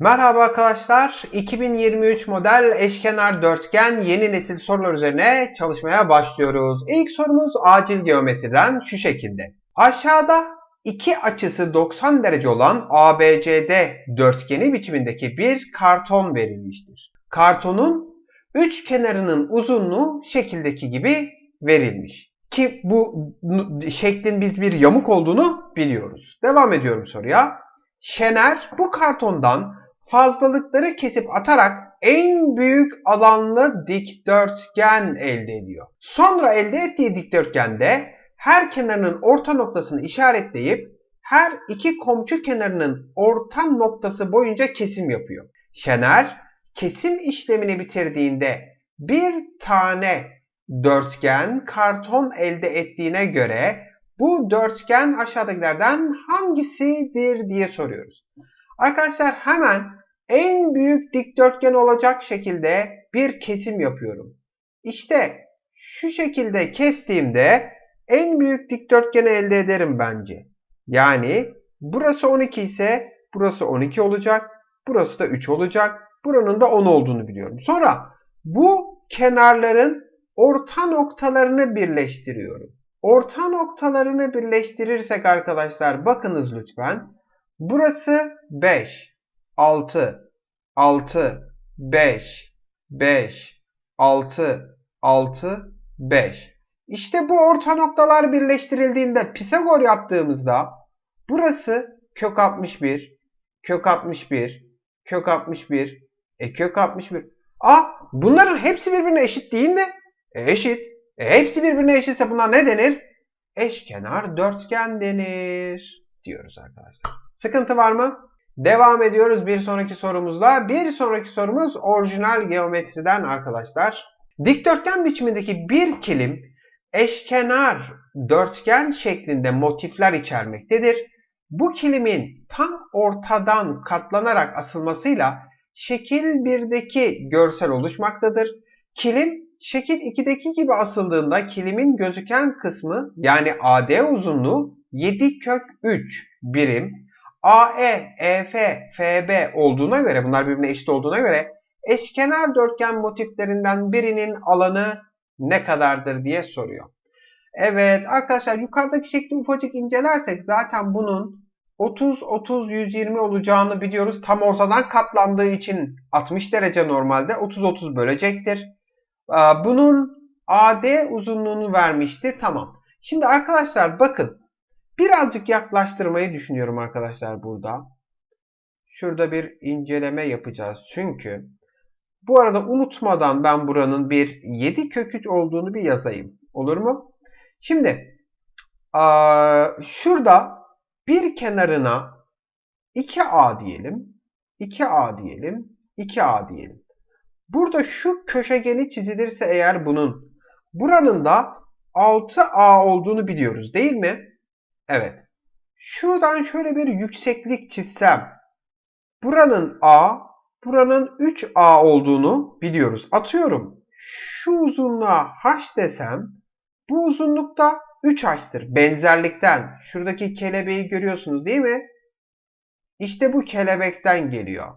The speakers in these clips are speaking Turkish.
Merhaba arkadaşlar. 2023 model eşkenar dörtgen yeni nesil sorular üzerine çalışmaya başlıyoruz. İlk sorumuz acil geometriden şu şekilde. Aşağıda iki açısı 90 derece olan ABCD dörtgeni biçimindeki bir karton verilmiştir. Kartonun üç kenarının uzunluğu şekildeki gibi verilmiş. Ki bu şeklin biz bir yamuk olduğunu biliyoruz. Devam ediyorum soruya. Şener bu kartondan fazlalıkları kesip atarak en büyük alanlı dikdörtgen elde ediyor. Sonra elde ettiği dikdörtgende her kenarının orta noktasını işaretleyip her iki komşu kenarının orta noktası boyunca kesim yapıyor. Şener kesim işlemini bitirdiğinde bir tane dörtgen karton elde ettiğine göre bu dörtgen aşağıdakilerden hangisidir diye soruyoruz. Arkadaşlar hemen en büyük dikdörtgen olacak şekilde bir kesim yapıyorum. İşte şu şekilde kestiğimde en büyük dikdörtgeni elde ederim bence. Yani burası 12 ise burası 12 olacak. Burası da 3 olacak. Buranın da 10 olduğunu biliyorum. Sonra bu kenarların orta noktalarını birleştiriyorum. Orta noktalarını birleştirirsek arkadaşlar bakınız lütfen. Burası 5, 6, 6, 5, 5, 6, 6, 5. İşte bu orta noktalar birleştirildiğinde Pisagor yaptığımızda burası kök 61, kök 61, kök 61, e kök 61. Ah bunların hepsi birbirine eşit değil mi? E, eşit. E, hepsi birbirine eşitse buna ne denir? Eşkenar dörtgen denir diyoruz arkadaşlar. Sıkıntı var mı? Devam ediyoruz bir sonraki sorumuzla. Bir sonraki sorumuz orijinal geometriden arkadaşlar. Dikdörtgen biçimindeki bir kilim eşkenar dörtgen şeklinde motifler içermektedir. Bu kilimin tam ortadan katlanarak asılmasıyla şekil 1'deki görsel oluşmaktadır. Kilim şekil 2'deki gibi asıldığında kilimin gözüken kısmı yani AD uzunluğu 7 kök 3 birim AE, EF, FB olduğuna göre bunlar birbirine eşit olduğuna göre eşkenar dörtgen motiflerinden birinin alanı ne kadardır diye soruyor. Evet arkadaşlar yukarıdaki şekli ufacık incelersek zaten bunun 30 30 120 olacağını biliyoruz. Tam ortadan katlandığı için 60 derece normalde 30 30 bölecektir. Bunun AD uzunluğunu vermişti. Tamam. Şimdi arkadaşlar bakın Birazcık yaklaştırmayı düşünüyorum arkadaşlar burada. Şurada bir inceleme yapacağız. Çünkü bu arada unutmadan ben buranın bir 7 kök 3 olduğunu bir yazayım. Olur mu? Şimdi şurada bir kenarına 2A diyelim. 2A diyelim. 2A diyelim. Burada şu köşegeni çizilirse eğer bunun buranın da 6A olduğunu biliyoruz değil mi? Evet. Şuradan şöyle bir yükseklik çizsem. Buranın A, buranın 3A olduğunu biliyoruz. Atıyorum. Şu uzunluğa H desem bu uzunluk da 3H'tır. Benzerlikten. Şuradaki kelebeği görüyorsunuz değil mi? İşte bu kelebekten geliyor.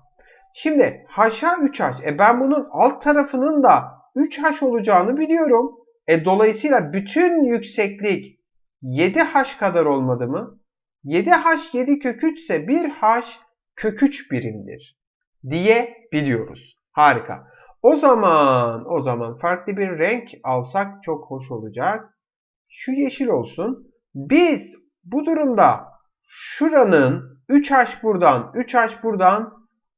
Şimdi H'a 3H. E ben bunun alt tarafının da 3H olacağını biliyorum. E dolayısıyla bütün yükseklik 7h kadar olmadı mı? 7h 7 kök 3 ise 1h kök 3 birimdir diye biliyoruz. Harika. O zaman o zaman farklı bir renk alsak çok hoş olacak. Şu yeşil olsun. Biz bu durumda şuranın 3h buradan 3h buradan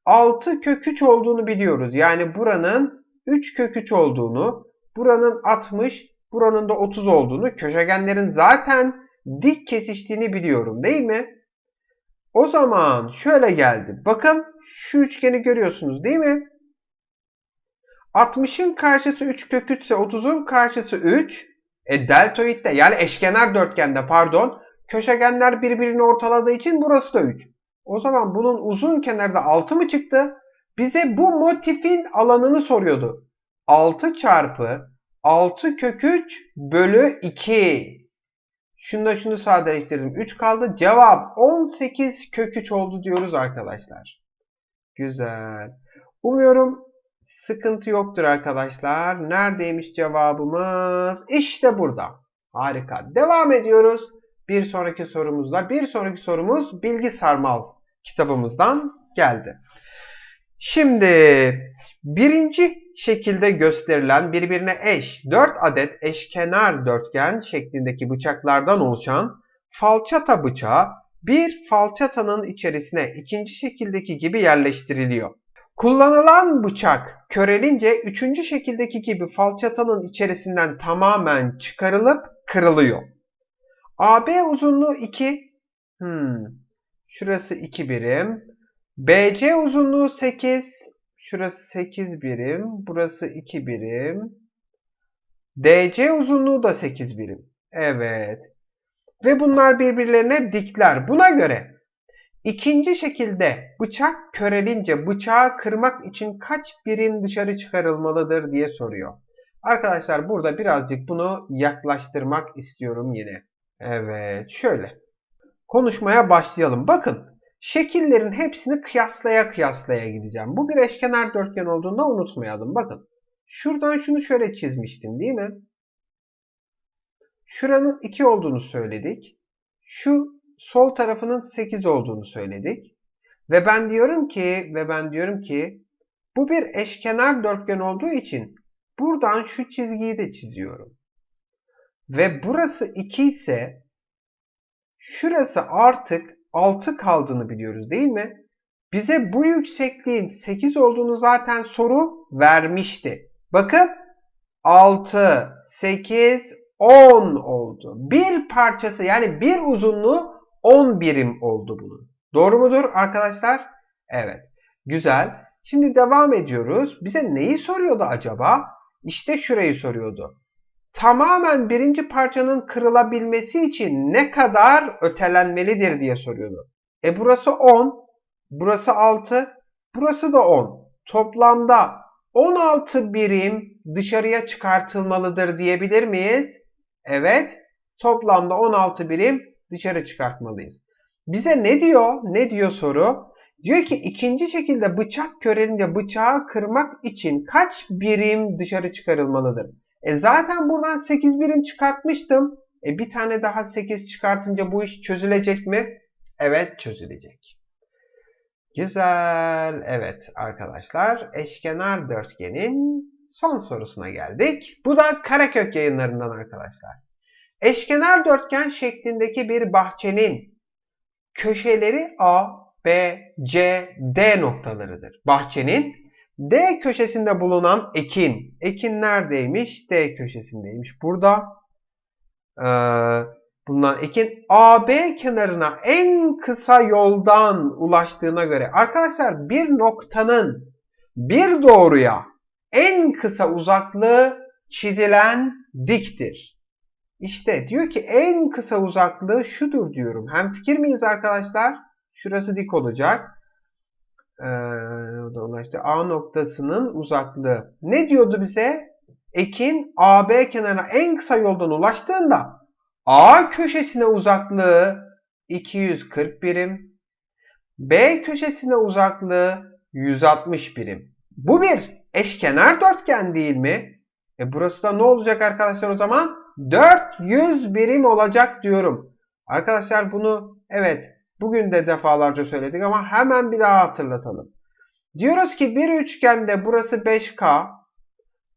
6 kök 3 olduğunu biliyoruz. Yani buranın 3 kök 3 olduğunu, buranın 60, buranın da 30 olduğunu, köşegenlerin zaten dik kesiştiğini biliyorum değil mi? O zaman şöyle geldi. Bakın şu üçgeni görüyorsunuz değil mi? 60'ın karşısı 3 kök 3 ise 30'un karşısı 3. E deltoidde yani eşkenar dörtgende pardon köşegenler birbirini ortaladığı için burası da 3. O zaman bunun uzun kenarda 6 mı çıktı? Bize bu motifin alanını soruyordu. 6 çarpı 6 kök 3 bölü 2. Şunu şunu sadeleştirdim. 3 kaldı. Cevap 18 kök 3 oldu diyoruz arkadaşlar. Güzel. Umuyorum sıkıntı yoktur arkadaşlar. Neredeymiş cevabımız? İşte burada. Harika. Devam ediyoruz. Bir sonraki sorumuzla. Bir sonraki sorumuz Bilgi Sarmal kitabımızdan geldi. Şimdi birinci şekilde gösterilen birbirine eş 4 adet eşkenar dörtgen şeklindeki bıçaklardan oluşan falçata bıçağı bir falçatanın içerisine ikinci şekildeki gibi yerleştiriliyor. Kullanılan bıçak körelince üçüncü şekildeki gibi falçatanın içerisinden tamamen çıkarılıp kırılıyor. AB uzunluğu 2. Hmm. Şurası 2 birim. BC uzunluğu 8. Şurası 8 birim. Burası 2 birim. DC uzunluğu da 8 birim. Evet. Ve bunlar birbirlerine dikler. Buna göre ikinci şekilde bıçak körelince bıçağı kırmak için kaç birim dışarı çıkarılmalıdır diye soruyor. Arkadaşlar burada birazcık bunu yaklaştırmak istiyorum yine. Evet şöyle. Konuşmaya başlayalım. Bakın şekillerin hepsini kıyaslaya kıyaslaya gideceğim. Bu bir eşkenar dörtgen olduğunda unutmayalım. Bakın şuradan şunu şöyle çizmiştim değil mi? Şuranın 2 olduğunu söyledik. Şu sol tarafının 8 olduğunu söyledik. Ve ben diyorum ki ve ben diyorum ki bu bir eşkenar dörtgen olduğu için buradan şu çizgiyi de çiziyorum. Ve burası 2 ise şurası artık 6 kaldığını biliyoruz değil mi? Bize bu yüksekliğin 8 olduğunu zaten soru vermişti. Bakın 6, 8, 10 oldu. Bir parçası yani bir uzunluğu 10 birim oldu bunun. Doğru mudur arkadaşlar? Evet. Güzel. Şimdi devam ediyoruz. Bize neyi soruyordu acaba? İşte şurayı soruyordu. Tamamen birinci parçanın kırılabilmesi için ne kadar ötelenmelidir diye soruyordu. E burası 10, burası 6, burası da 10. Toplamda 16 birim dışarıya çıkartılmalıdır diyebilir miyiz? Evet. Toplamda 16 birim dışarı çıkartmalıyız. Bize ne diyor? Ne diyor soru? Diyor ki ikinci şekilde bıçak körelince bıçağı kırmak için kaç birim dışarı çıkarılmalıdır? E zaten buradan 8 birim çıkartmıştım. E bir tane daha 8 çıkartınca bu iş çözülecek mi? Evet çözülecek. Güzel. Evet arkadaşlar eşkenar dörtgenin son sorusuna geldik. Bu da Karakök yayınlarından arkadaşlar. Eşkenar dörtgen şeklindeki bir bahçenin köşeleri A, B, C, D noktalarıdır. Bahçenin D köşesinde bulunan ekin. Ekin neredeymiş? D köşesindeymiş. Burada ee, bulunan ekin AB kenarına en kısa yoldan ulaştığına göre arkadaşlar bir noktanın bir doğruya en kısa uzaklığı çizilen diktir. İşte diyor ki en kısa uzaklığı şudur diyorum. Hem fikir miyiz arkadaşlar? Şurası dik olacak. Ee, ulaştı. A noktasının uzaklığı. Ne diyordu bize? Ekin AB kenarına en kısa yoldan ulaştığında A köşesine uzaklığı 240 birim. B köşesine uzaklığı 160 birim. Bu bir eşkenar dörtgen değil mi? E burası da ne olacak arkadaşlar o zaman? 400 birim olacak diyorum. Arkadaşlar bunu evet bugün de defalarca söyledik ama hemen bir daha hatırlatalım. Diyoruz ki bir üçgende burası 5K,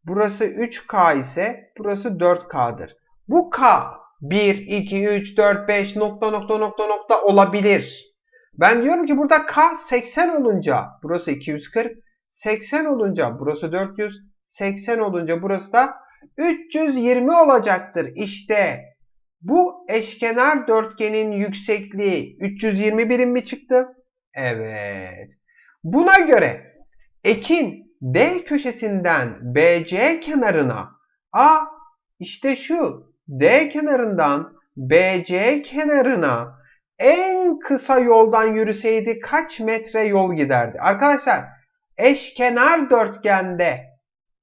burası 3K ise burası 4K'dır. Bu K 1, 2, 3, 4, 5 nokta nokta nokta nokta olabilir. Ben diyorum ki burada K 80 olunca burası 240, 80 olunca burası 400, 80 olunca burası da 320 olacaktır. İşte bu eşkenar dörtgenin yüksekliği 320 birim mi çıktı? Evet. Buna göre ekin D köşesinden BC kenarına A işte şu D kenarından BC kenarına en kısa yoldan yürüseydi kaç metre yol giderdi? Arkadaşlar eşkenar dörtgende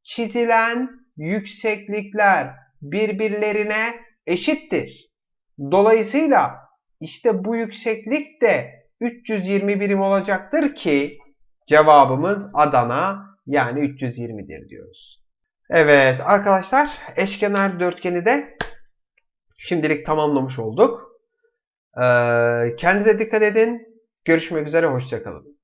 çizilen yükseklikler birbirlerine eşittir. Dolayısıyla işte bu yükseklik de 320 birim olacaktır ki Cevabımız Adana yani 320'dir diyoruz. Evet arkadaşlar eşkenar dörtgeni de şimdilik tamamlamış olduk. Ee, kendinize dikkat edin. Görüşmek üzere hoşçakalın.